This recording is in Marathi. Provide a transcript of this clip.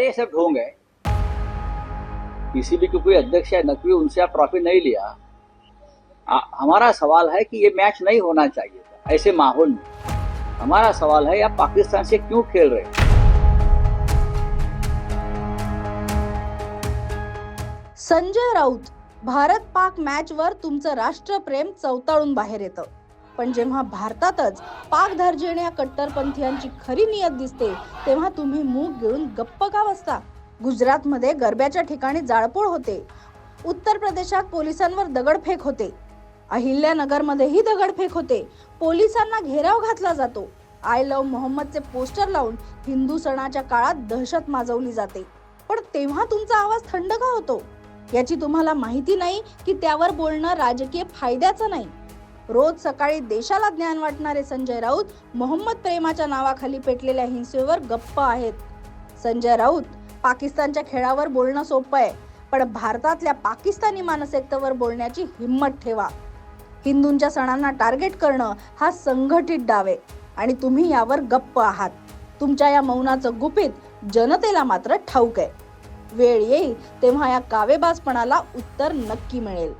अरे ये सब ढोंग है। पीसीबी के कोई अध्यक्ष या नकवी उनसे आप ट्रॉफी नहीं लिया। आ, हमारा सवाल है कि ये मैच नहीं होना चाहिए था ऐसे माहौल में। हमारा सवाल है आप पाकिस्तान से क्यों खेल रहे हैं? संजय राऊत भारत पाक मॅचवर तुमचं राष्ट्रप्रेम चवताळून बाहेर येतं. पण जेव्हा भारतातच पाक धार्जिण्या कट्टरपंथीयांची खरी नियत दिसते तेव्हा तुम्ही मूग गिळून गप्प का बसता? गुजरातमध्ये गरब्याच्या ठिकाणी जाळपोळ होते. उत्तर प्रदेशात पोलिसांवर दगडफेक होते. अहिल्यानगरमध्येही दगडफेक होते. पोलिसांना घेराव घातला जातो. आय लव्ह मोहम्मदचे पोस्टर लावून हिंदू सणाच्या काळात दहशत माजवली जाते. पण तेव्हा तुमचा आवाज थंड का होतो? याची तुम्हाला माहिती नाही की त्यावर बोलणं राजकीय फायद्याचं नाही. रोज सकाळी देशाला ज्ञान वाटणारे संजय राऊत मोहम्मद प्रेमाच्या नावाखाली पेटलेल्या हिंसेवर गप्प आहेत. संजय राऊत पाकिस्तानच्या खेळावर बोलणं सोपं आहे पण भारतातल्या पाकिस्तानी मानसिकतेवर बोलण्याची हिंमत ठेवा. हिंदूंच्या सणांना टार्गेट करणं हा संघटित डाव आहे आणि तुम्ही यावर गप्प आहात. तुमच्या या मौनाचं गुपित जनतेला मात्र ठाऊक आहे. वेळ येईल तेव्हा या कावेबाजपणाला उत्तर नक्की मिळेल.